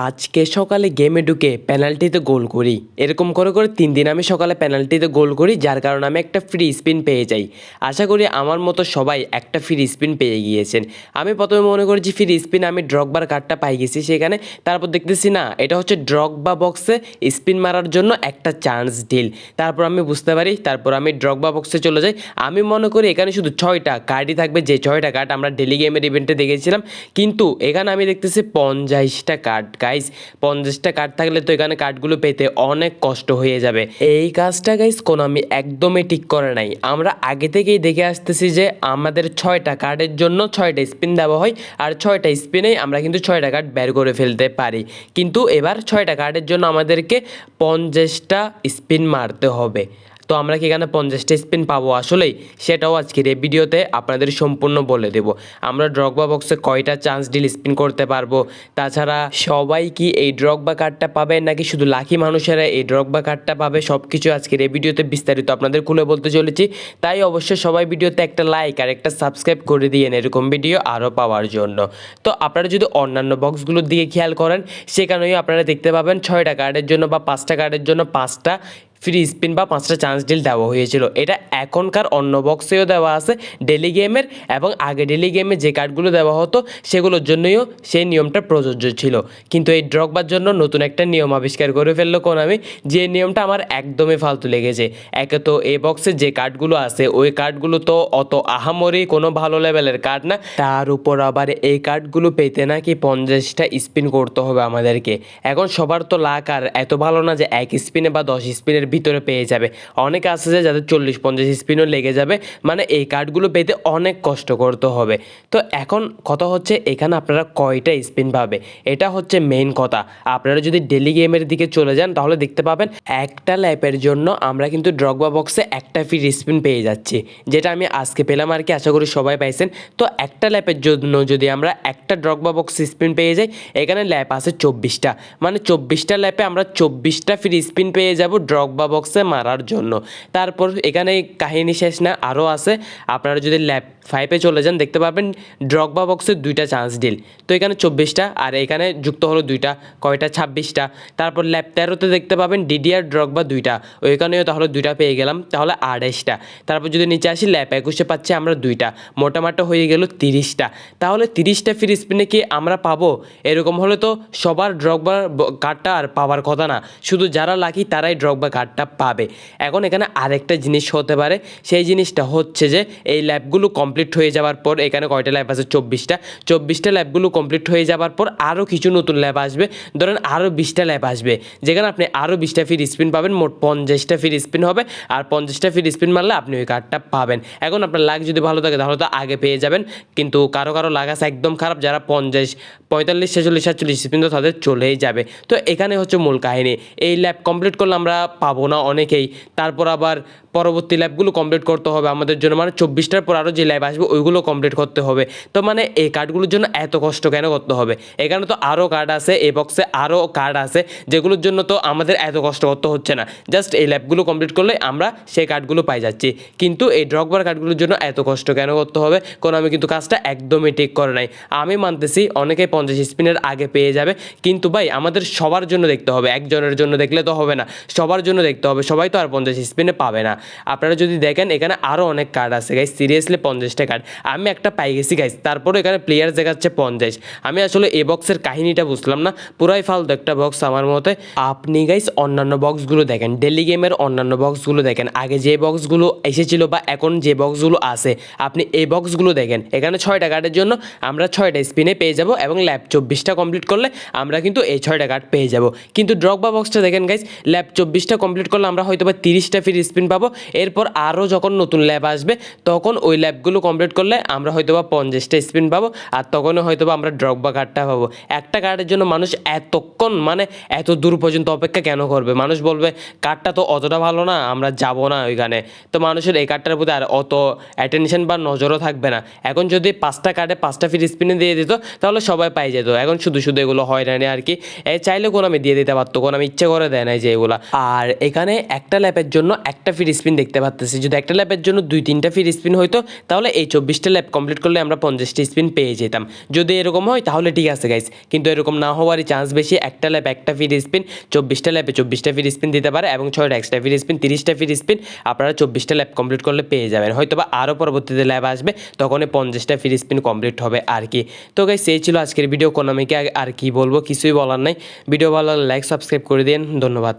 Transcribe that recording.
আজকে সকালে গেমে ঢুকে পেনাল্টিতে গোল করি। এরকম করে করে তিন দিন আমি সকালে পেনাল্টিতে গোল করি, যার কারণে আমি একটা ফ্রি স্পিন পেয়ে যাই। আশা করি আমার মতো সবাই একটা ফ্রি স্পিন পেয়ে গিয়েছেন। আমি প্রথমে মনে করেছি ফ্রি স্পিন আমি ড্রগবার কার্ডটা পাই গেছি সেখানে, তারপর দেখতেছি না, এটা হচ্ছে ড্রগবা বক্সে স্পিন মারার জন্য একটা চান্স ডিল তারপর আমি বুঝতে পারি, তারপর আমি ড্রগবা বক্সে চলে যাই। আমি মনে করি এখানে শুধু ছয়টা কার্ডই থাকবে, যে ছয়টা কার্ড আমরা ডেলি গেমের ইভেন্টে দেখেছিলাম। কিন্তু এখানে আমি দেখতেছি পঞ্চাশটা কার্ড গাইস পঞ্চাশটা কার্ড থাকলে তো এখানে কার্ডগুলো পেতে অনেক কষ্ট হয়ে যাবে। এই কাজটা গাইস কোনো আমি একদমই ঠিক করে নাই। আমরা আগে থেকেই দেখে আসতেছি যে আমাদের ছয়টা কার্ডের জন্য ছয়টা স্পিন দেওয়া হয় আর ছয়টা স্পিনেই আমরা কিন্তু ছয়টা কার্ড বের করে ফেলতে পারি। কিন্তু এবার ছয়টা কার্ডের জন্য আমাদেরকে পঞ্চাশটা স্পিন মারতে হবে। তো আমরা কি এখানে পঞ্চাশটা স্পিন পাবো? আসলেই সেটাও আজকের এই ভিডিওতে আপনাদের সম্পূর্ণ বলে দেব। আমরা ড্রগ বা বক্সে কয়টা চান্স ডিল স্পিন করতে পারব? তাছাড়া সবাই কি এই ড্রগ বা কার্ডটা পাবে? নাকি শুধু লাকি মানুষেরা এই ড্রগ বা কার্ডটা পাবে? সব কিছু আজকের এই ভিডিওতে বিস্তারিত আপনাদের খুলে বলতে চলেছি। তাই অবশ্যই সবাই ভিডিওতে একটা লাইক আর একটা সাবস্ক্রাইব করে দিয়েন এরকম ভিডিও আরও পাওয়ার জন্য। তো আপনারা যদি অন্যান্য বক্সগুলোর দিকে খেয়াল করেন, সেখানেও আপনারা দেখতে পাবেন ছয়টা কার্ডের জন্য বা পাঁচটা কার্ডের জন্য পাঁচটা ফ্রি স্পিন বা পাঁচটা চান্স ডিল দেওয়া হয়েছিল। এটা এখনকার অন্য বক্সেও দেওয়া আছে ডেলি গেমের এবং আগে ডেলি গেমে যে কার্ডগুলো দেওয়া হতো, সেগুলোর জন্যও সেই নিয়মটা প্রযোজ্য ছিল। কিন্তু এই ড্রগবার জন্য নতুন একটা নিয়ম আবিষ্কার করে ফেলল কোন আমি যে নিয়মটা আমার একদমই ফালতু লেগেছে। একে তো এই বক্সে যে কার্ডগুলো আছে, ওই কার্ডগুলো তো অত আহামরি কোনো ভালো লেভেলের কার্ড না। তার উপর আবার এই কার্ডগুলো পেতে নাকি পঞ্চাশটা স্পিন করতে হবে আমাদেরকে। এখন সবার তো লাক আর এত ভালো না যে এক স্পিনে বা দশ স্পিনের ভিতরে পেয়ে যাবে। অনেকে আছে যে যাদের চল্লিশ, পঞ্চাশ স্পিনও লেগে যাবে। মানে এই কার্ডগুলো পেতে অনেক কষ্ট করতে হবে। তো এখন কথা হচ্ছে এখানে আপনারা কয়টা স্পিন পাবে? এটা হচ্ছে মেইন কথা। আপনারা যদি ডেলি গেমের দিকে চলে যান, তাহলে দেখতে পাবেন একটা ল্যাপের জন্য আমরা কিন্তু ড্রগবা বক্সে একটা ফ্রি স্পিন পেয়ে যাচ্ছি। যেটা আমি আজকে পেলাম আর কি, আশা করি সবাই পাইছেন। তো একটা ল্যাপের জন্য যদি আমরা একটা ড্রগবা বক্স স্পিন পেয়ে যাই, এখানে ল্যাপ আছে চব্বিশটা। মানে চব্বিশটা ল্যাপে আমরা চব্বিশটা ফ্রি স্পিন পেয়ে যাব ড্রগবা বক্সে মারার জন্য। তারপর এখানে কাহিনী শেষ না, আরও আছে। আপনারা যদি ল্যাপ ফাইভে চলে যান, দেখতে পাবেন ড্রগবা বক্সে দুইটা চান্স ডিল। তো এখানে চব্বিশটা, আর এখানে যুক্ত হলো দুইটা, কয়টা? ছাব্বিশটা। তারপর ল্যাপ তেরোতে দেখতে পাবেন ডিডিআর, ড্রগবা দুইটা। ওইখানেও তাহলে দুইটা পেয়ে গেলাম, তাহলে আড়াইশটা। তারপর যদি নিচে আসি, ল্যাপ একুশে পাচ্ছি আমরা দুইটা। মোটামাটা হয়ে গেল তিরিশটা। তাহলে তিরিশটা ফ্রি স্পিনে কি আমরা পাবো? এরকম হলে তো সবার ড্রগবার কার্ডটা আর পাওয়ার কথা না। শুধু যারা লাকি তারাই ড্রগবা কার্ডটা পাবে। এখন এখানে আরেকটা জিনিস হতে পারে। সেই জিনিসটা হচ্ছে যে, এই ল্যাবগুলো কমপ্লিট হয়ে যাওয়ার পর, এখানে কয়টা ল্যাব আছে? চব্বিশটা। চব্বিশটা ল্যাবগুলো কমপ্লিট হয়ে যাওয়ার পর আরও কিছু নতুন ল্যাব আসবে। ধরেন আরও বিশটা ল্যাব আসবে, যেখানে আপনি আরও বিশটা ফ্রি স্পিন পাবেন, মোট পঞ্চাশটা ফ্রি স্পিন হবে, আর পঞ্চাশটা ফ্রি স্পিন মারলে আপনি ওই কার্ডটা পাবেন। এখন আপনার লাগ যদি ভালো থাকে, তাহলে তো আগে পেয়ে যাবেন। কিন্তু কারও কারও লাগ আছে একদম খারাপ, যারা পঞ্চাশ, পঁয়তাল্লিশ, ছেচল্লিশ, সাতচল্লিশ স্পিন তো তাদের চলেই যাবে। তো এখানে হচ্ছে মূল কাহিনী। এই ল্যাব কমপ্লিট করলে আমরা পাবো না অনেকেই। তারপর আবার পরবর্তী ল্যাবগুলো কমপ্লিট করতে হবে আমাদের জন্য। মানে চব্বিশটার পর আরও যে ল্যাব আসবে, ওইগুলো কমপ্লিট করতে হবে। তো মানে এই কার্ডগুলোর জন্য এত কষ্ট কেন করতে হবে? এখানে তো আরও কার্ড আছে এ বক্সে আরও কার্ড আছে, যেগুলোর জন্য তো আমাদের এত কষ্ট করতে হচ্ছে না। জাস্ট এই ল্যাবগুলো কমপ্লিট করলে আমরা সেই কার্ডগুলো পাই যাচ্ছি। কিন্তু এই ড্রগবার কার্ডগুলোর জন্য এত কষ্ট কেন করতে হবে? কারণ আমি কিন্তু কাজটা একদমই ঠিক করে নাই। আমি মানতেছি অনেকেই পঞ্চাশ স্পিনের আগে পেয়ে যাবে। কিন্তু ভাই, আমাদের সবার জন্য দেখতে হবে। একজনের জন্য দেখলে তো হবে না। সবার জন্য দেখতে হবে। সবাই তো আর পঞ্চাশ স্পিনে পাবে না। আপনারা যদি দেখেন, এখানে আরও অনেক কার্ড আছে। গাইজ সিরিয়াসলি পঞ্চাশটা কার্ড আমি একটা পাই গেছি গাইজ তারপরে এখানে প্লেয়ার দেখাচ্ছে পঞ্চাশ। আমি আসলে এ বক্সের কাহিনীটা বুঝলাম না। পুরাই ফালতু একটা বক্স আমার মতে। আপনি গাইজ অন্যান্য বক্সগুলো দেখেন। ডেলি গেমের অন্যান্য বক্সগুলো দেখেন। আগে যে বক্সগুলো এসেছিল বা এখন যে বক্সগুলো আছে, আপনি এই বক্সগুলো দেখেন। এখানে ছয়টা কার্ডের জন্য আমরা ছয়টা স্পিনে পেয়ে যাব এবং ল্যাব চব্বিশটা কমপ্লিট করলে আমরা কিন্তু এই ছয়টা কার্ড পেয়ে যাব। কিন্তু ড্রগবা বক্সটা দেখেন গাইজ ল্যাব চব্বিশটা করলে আমরা হয়তো বা তিরিশটা ফ্রি স্পিন পাবো। এরপর আরও যখন নতুন ল্যাব আসবে, তখন ওই ল্যাবগুলো কমপ্লিট করলে আমরা হয়তো বা পঞ্চাশটা স্পিন পাবো আর তখনও হয়তো বা আমরা ড্রগবা কার্ডটা পাবো। একটা কার্ডের জন্য মানুষ এতক্ষণ মানে এত দূর পর্যন্ত অপেক্ষা কেন করবে? মানুষ বলবে কার্ডটা তো অতটা ভালো না, আমরা যাব না ওইখানে। তো মানুষের এই কার্ডটার প্রতি আর অত অ্যাটেনশন বা নজরও থাকবে না। এখন যদি পাঁচটা কার্ডে পাঁচটা ফ্রি স্পিনে দিয়ে দিত, তাহলে সবাই পাই যেত। এখন শুধু শুধু এগুলো হয় না আর কি। চাইলে কোনো আমি দিয়ে দিতে পারতো, কোনো আমি ইচ্ছে করে দেয় নাই যে এগুলো। আর এখানে একটা ল্যাপের জন্য একটা ফ্রি স্পিন দেখতে পাচ্তেছি যদি একটা ল্যাপের জন্য দুই, তিনটা ফ্রি স্পিন হইতো, তাহলে এই চব্বিশটা ল্যাপ কমপ্লিট করলে আমরা পঞ্চাশটা স্পিন পেয়ে যেতাম। যদি এরকম হয়, তাহলে ঠিক আছে গাইস কিন্তু এরকম না হওয়ারই চান্স বেশি একটা ল্যাপ, একটা ফ্রি স্পিন, চব্বিশটা ল্যাপে চব্বিশটা ফ্রি স্পিন দিতে পারে এবং ছয়টা এক্সট্রা ফ্রি স্পিন, তিরিশটা ফ্রি স্পিন আপনারা চব্বিশটা ল্যাপ কমপ্লিট করলে পেয়ে যাবেন। হয়তো বা আরও পরবর্তীতে ল্যাব আসবে তখন পঞ্চাশটা ফ্রি স্পিন কমপ্লিট হবে আর কি। তো গাইস এই ছিল আজকের ভিডিও কোনামিকে আর কি বলব, কিছুই বলার নাই। ভিডিও ভালো লাইক সাবস্ক্রাইব করে দিন ধন্যবাদ।